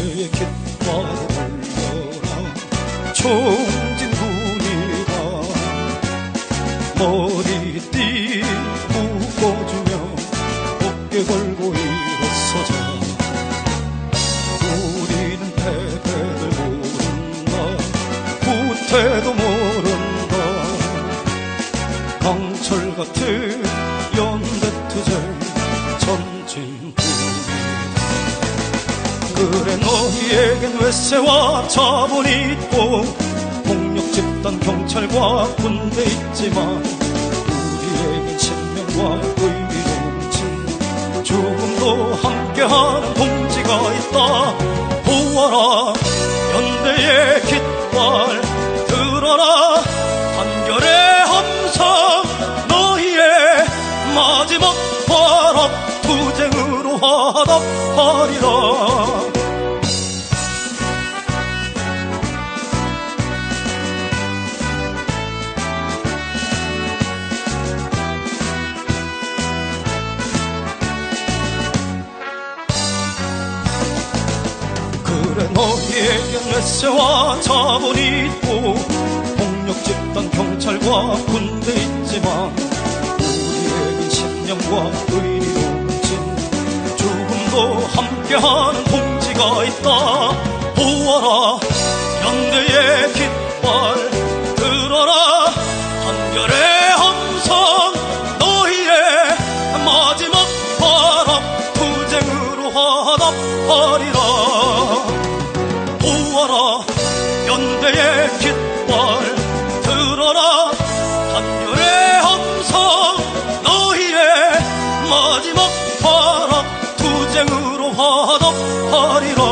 나의 깃발을 들려라. 총진군이가 머리띠 묶어주며 어깨 걸고 일어서자. 우리는 패배를 모른다. 후퇴도 모른다. 강철 같은 연대투쟁 전진군 그래 너희에겐 외세와 자본이 있고 폭력 집단 경찰과 군대 있지만 우리에겐 신명과 의리로 뭉친 죽음도 함께하는 동지가 있다. 보아라 연대의 깃발 들어라. 단결의 함성 너희의 마지막 발업. 투쟁으로 화답하리라 그래 너희에겐 외세와 자본이 있고 폭력 집단 경찰과 군대 있지만 우리에겐 신념과 의리로 뭉친 죽음도 함께하는 동지가 있다. 보아라 화답하리라 보아라 연대의 깃발 들어라. 한결의 함성 너희의 마지막 발악. 투쟁으로 화답하리라